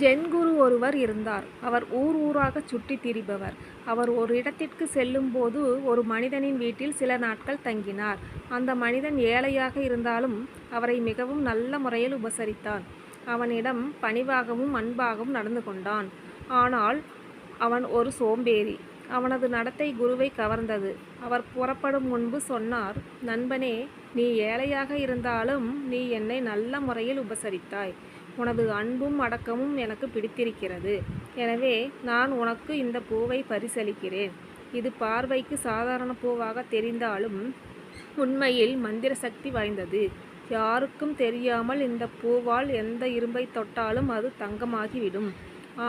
Gen குரு ஒருவர் இருந்தார். அவர் ஊர் ஊராகச் சுற்றித் திரிபவர். அவர் ஒரு இடத்திற்கு செல்லும்போது ஒரு மனிதனின் வீட்டில் சில நாட்கள் தங்கினார். அந்த மனிதன் ஏழையாக இருந்தாலும் அவரை மிகவும் நல்ல முறையில் உபசரித்தான். அவனிடம் பணிவாகவும் அன்பாகவும் நடந்து கொண்டான். ஆனால் அவன் ஒரு சோம்பேறி. அவனது நடத்தை குருவை கவர்ந்தது. அவர் புறப்படும் முன்பு சொன்னார் நண்பனே நீ ஏழையாக இருந்தாலும் நீ என்னை நல்ல முறையில் உபசரித்தாய். உனது அன்பும் அடக்கமும் எனக்கு பிடித்திருக்கிறது. எனவே நான் உனக்கு இந்த பூவை பரிசளிக்கிறேன். இது பார்வைக்கு சாதாரண பூவாக தெரிந்தாலும் உண்மையில் மந்திர சக்தி வாய்ந்தது. யாருக்கும் தெரியாமல் இந்த பூவால் எந்த இரும்பை தொட்டாலும் அது தங்கமாகிவிடும்.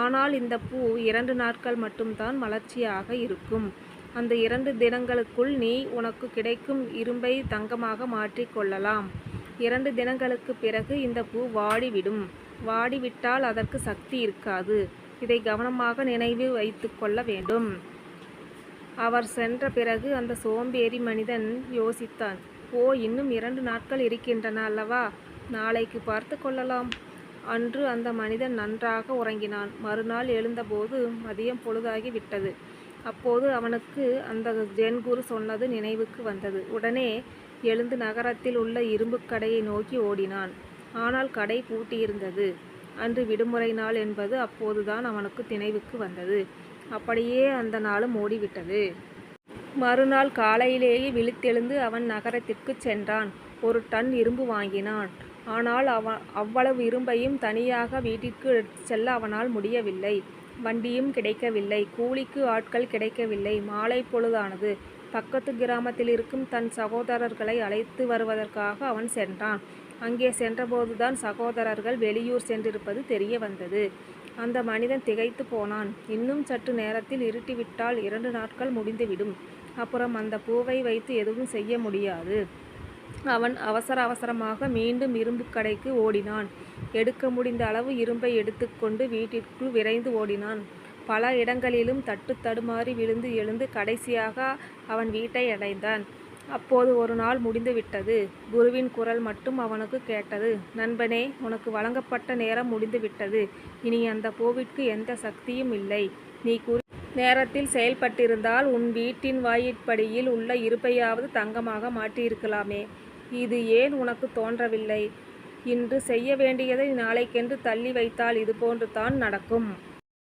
ஆனால் இந்த பூ இரண்டு நாட்கள் மட்டும்தான் மலர்ச்சியாக இருக்கும். அந்த இரண்டு தினங்களுக்குள் நீ உனக்கு கிடைக்கும் இரும்பை தங்கமாக மாற்றிக்கொள்ளலாம் கொள்ளலாம். இரண்டு தினங்களுக்கு பிறகு இந்த பூ வாடிவிடும். வாடிவிட்டால் அதற்கு சக்தி இருக்காது. இதை கவனமாக நினைவு வைத்து கொள்ள வேண்டும். அவர் சென்ற பிறகு அந்த சோம்பேறி மனிதன் யோசித்தான். ஓ இன்னும் இரண்டு நாட்கள் இருக்கின்றன அல்லவா? நாளைக்கு பார்த்து கொள்ளலாம். அன்று அந்த மனிதன் நன்றாக உறங்கினான். மறுநாள் எழுந்தபோது மதியம் பொழுதாகி விட்டது. அப்போது அவனுக்கு அந்த ஜென் குரு சொன்னது நினைவுக்கு வந்தது. உடனே எழுந்து நகரத்தில் உள்ள இரும்புக் கடையை நோக்கி ஓடினான். ஆனால் கடை பூட்டியிருந்தது. அன்று விடுமுறை நாள் என்பது அப்போதுதான் அவனுக்கு நினைவுக்கு வந்தது. அப்படியே அந்த நாளும் ஓடிவிட்டது. மறுநாள் காலையிலேயே விழித்தெழுந்து அவன் நகரத்திற்கு சென்றான். ஒரு டன் இரும்பு வாங்கினான். ஆனால் அவ அவ்வளவு இரும்பையும் தனியாக வீட்டிற்கு செல்ல அவனால் முடியவில்லை. வண்டியும் கிடைக்கவில்லை. கூலிக்கு ஆட்கள் கிடைக்கவில்லை. மாலை பொழுதானது. பக்கத்து கிராமத்தில் இருக்கும் தன் சகோதரர்களை அழைத்து வருவதற்காக அவன் சென்றான். அங்கே சென்றபோதுதான் சகோதரர்கள் வெளியூர் சென்றிருப்பது தெரிய வந்தது. அந்த மனிதன் திகைத்து போனான். இன்னும் சற்று நேரத்தில் இருட்டிவிட்டால் இரண்டு நாட்கள் முடிந்துவிடும். அப்புறம் அந்த பூவை வைத்து எதுவும் செய்ய முடியாது. அவன் அவசர அவசரமாக மீண்டும் இரும்பு கடைக்கு ஓடினான். எடுக்க முடிந்த அளவு இரும்பை எடுத்துக்கொண்டு வீட்டிற்குள் விரைந்து ஓடினான். பல இடங்களிலும் தட்டு தடுமாறி விழுந்து எழுந்து கடைசியாக அவன் வீட்டை அடைந்தான். அப்போது ஒரு நாள் முடிந்துவிட்டது குருவின் குரல் மட்டும் அவனுக்கு கேட்டது. நண்பனே உனக்கு வழங்கப்பட்ட நேரம் முடிந்துவிட்டது இனி அந்த பூவிற்கு எந்த சக்தியும் இல்லை. நீ குறி நேரத்தில் செயல்பட்டிருந்தால் உன் வீட்டின் வாயிற்படியில் உள்ள இருப்பையாவது தங்கமாக மாற்றியிருக்கலாமே. இது ஏன் உனக்கு தோன்றவில்லை? இன்று செய்ய வேண்டியதை நாளைக்கென்று தள்ளி வைத்தால் இதுபோன்று தான் நடக்கும்.